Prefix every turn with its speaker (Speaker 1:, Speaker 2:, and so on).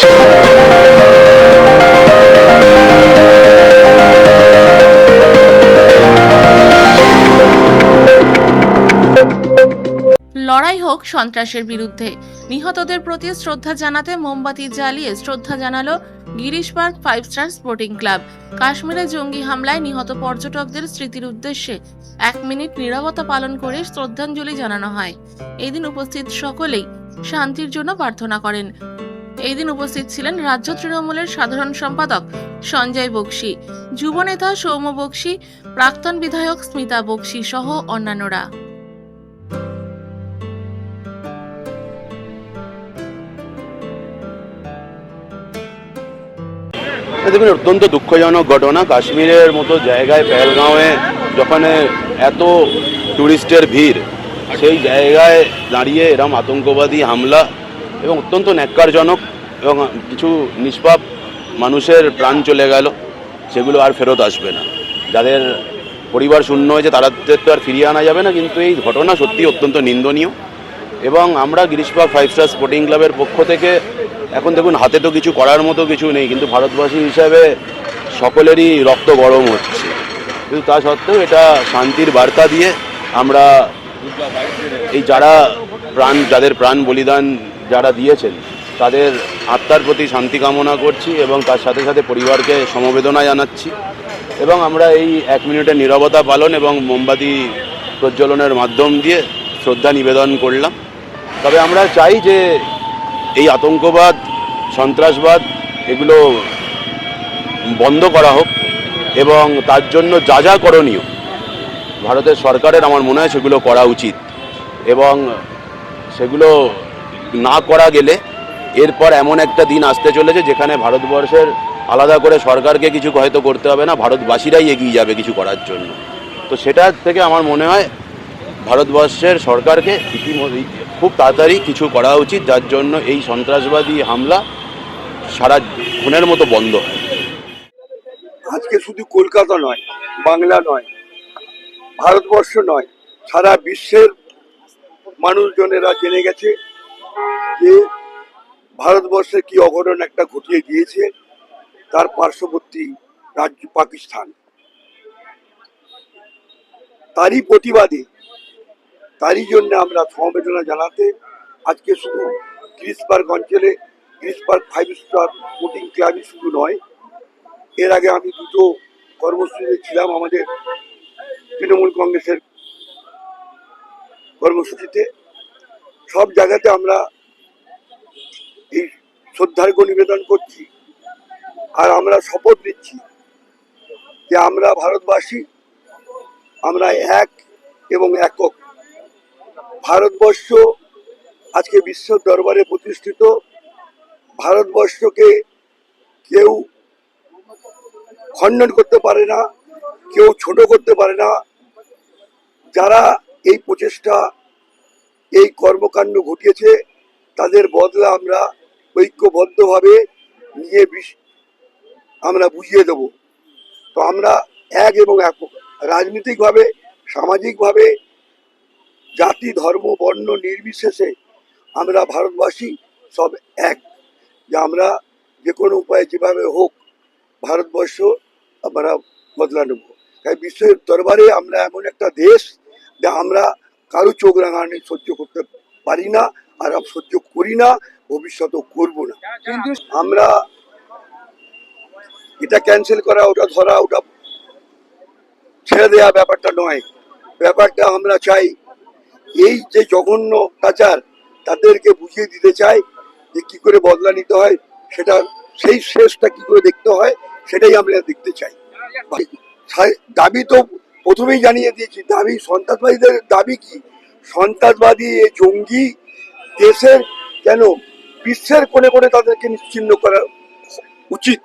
Speaker 1: লড়াই হোক সন্ত্রাসের বিরুদ্ধে। নিহতদের প্রতি শ্রদ্ধা জানাতে মোমবাতি জ্বালিয়ে শ্রদ্ধা জানালো Girish park five star sporting club. কাশ্মীরে জঙ্গি হামলায় নিহত পর্যটকদের স্মৃতির উদ্দেশ্যে এক মিনিট নীরবতা পালন করে শ্রদ্ধাঞ্জলি জানানো হয়। এই দিন উপস্থিত সকলেই শান্তির জন্য প্রার্থনা করেন। এই দিন উপস্থিত ছিলেন রাজ্য তৃণমূলের সাধারণ সম্পাদক সঞ্জয় বক্সি, যুবনেতা সৌম্য বক্সি, প্রাক্তন বিধায়ক স্মিতা বক্সি সহ অন্যান্যরা।
Speaker 2: দেখুন, অত্যন্ত দুঃখজনক ঘটনা। কাশ্মীরের মতো জায়গায়, পেহেলগাঁওয়ে যখন এত টুরিস্টের ভিড়, সেই জায়গায় দাঁড়িয়ে এরম আতঙ্কবাদী হামলা এবং অত্যন্ত ন্যাক্কারজনক এবং কিছু নিষ্পাপ মানুষের প্রাণ চলে গেল, সেগুলো আর ফেরত আসবে না। যাদের পরিবার শূন্য হয়েছে তাদের তো আর ফিরিয়ে আনা যাবে না, কিন্তু এই ঘটনা সত্যি অত্যন্ত নিন্দনীয়। এবং আমরা গিরিশপাক ফাইভ স্টার স্পোর্টিং ক্লাবের পক্ষ থেকে এখন দেখুন, হাতে তো কিছু করার মতো কিছু নেই, কিন্তু ভারতবাসী হিসাবে সকলেরই রক্ত গরম হচ্ছে। কিন্তু তা সত্ত্বেও এটা শান্তির বার্তা দিয়ে আমরা এই যারা প্রাণ, যাদের প্রাণ বলিদান যারা দিয়েছেন, তাদের আত্মার প্রতি শান্তি কামনা করছি এবং তার সাথে সাথে পরিবারকে সমবেদনা জানাচ্ছি। এবং আমরা এই এক মিনিটের নীরবতা পালন এবং মোমবাতি প্রজ্বলনের মাধ্যম দিয়ে শ্রদ্ধা নিবেদন করলাম। তবে আমরা চাই যে এই আতঙ্কবাদ, সন্ত্রাসবাদ এগুলো বন্ধ করা হোক এবং তার জন্য যা যা করণীয় ভারতের সরকারের আমার মনে হয় সেগুলো করা উচিত এবং সেগুলো না করা গেলে এরপর এমন একটা দিন আসতে চলেছে যেখানে ভারতবর্ষের আলাদা করে সরকারকে কিছু হয়তো করতে হবে না, ভারতবাসীরাই এগিয়ে যাবে কিছু করার জন্য। তো সেটার থেকে আমার মনে হয় ভারতবর্ষের সরকারকে ইতিমধ্যে খুব তাড়াতাড়ি কিছু করা উচিত, যার জন্য এই সন্ত্রাসবাদী হামলা সারা খুনের মতো বন্ধ হয়।
Speaker 3: আজকে শুধু কলকাতা নয়, বাংলা নয়, ভারতবর্ষ নয়, সারা বিশ্বের মানুষজনেরা জেনে গেছে যে ভারতবর্ষে কি অঘটন একটা ঘটিয়ে দিয়েছে তার পার্শ্ববর্তী রাজ্য পাকিস্তান। তারই প্রতিবাদে, তারই জন্য আমরা সমবেদনা জানাতে আজকে শুধু গ্রিস পার্ক অঞ্চলে, Girish park five star sporting ক্লাবই শুধু নয়, এর আগে আমি দুটো কর্মসূচিতে ছিলাম আমাদের তৃণমূল কংগ্রেসের কর্মসূচিতে। সব জায়গাতে আমরা এই শ্রদ্ধার্ঘ নিবেদন করছি। আর আমরা শপথ নিচ্ছি যে আমরা ভারতবাসী, আমরা এক এবং একক। ভারতবর্ষ আজকে বিশ্ব দরবারে প্রতিষ্ঠিত। ভারতবর্ষকে কেউ খণ্ডন করতে পারে না, কেউ ছোট করতে পারে না। যারা এই প্রচেষ্টা এই কর্মকাণ্ড ঘটিয়েছে, তাদের বদলা আমরা ঐক্যবদ্ধভাবে নিয়ে আমরা বুঝিয়ে দেব। তো আমরা এক এবং এক রাজনৈতিকভাবে, সামাজিকভাবে, জাতি, ধর্ম, বর্ণ নির্বিশেষে আমরা ভারতবাসী সব এক। যে আমরা যে কোনো উপায়ে যেভাবে হোক ভারতবর্ষ আমরা বদলা নেব। তাই বিশ্বের দরবারে আমরা এমন একটা দেশ যে আমরা কারও চোখ রাঙানি সহ্য করতে পারি না আর সহ্য করি না ভবিষ্যতেও করব না। কিন্তু আমরা এটা ক্যান্সেল করা ওটা ধরা ওটা ছেড়ে দেওয়া ব্যাপারটা নয়। ব্যাপারটা আমরা চাই এই যে জঘন্য কাচার তাদেরকে বুঝিয়ে দিতে চাই যে কি করে বদলা নিতে হয় সেটা সেই শেষটা কি করে দেখতে হয় সেটাই আমরা দেখতে চাই। দাবি তো প্রথমেই জানিয়ে দিয়েছি, দাবি সন্ত্রাসবাদীদের দাবি কি? সন্ত্রাসবাদী জঙ্গি দেশের কেন? বিশ্বের কোণে কোণে তাদেরকে নিশ্চিন্ন করা উচিত।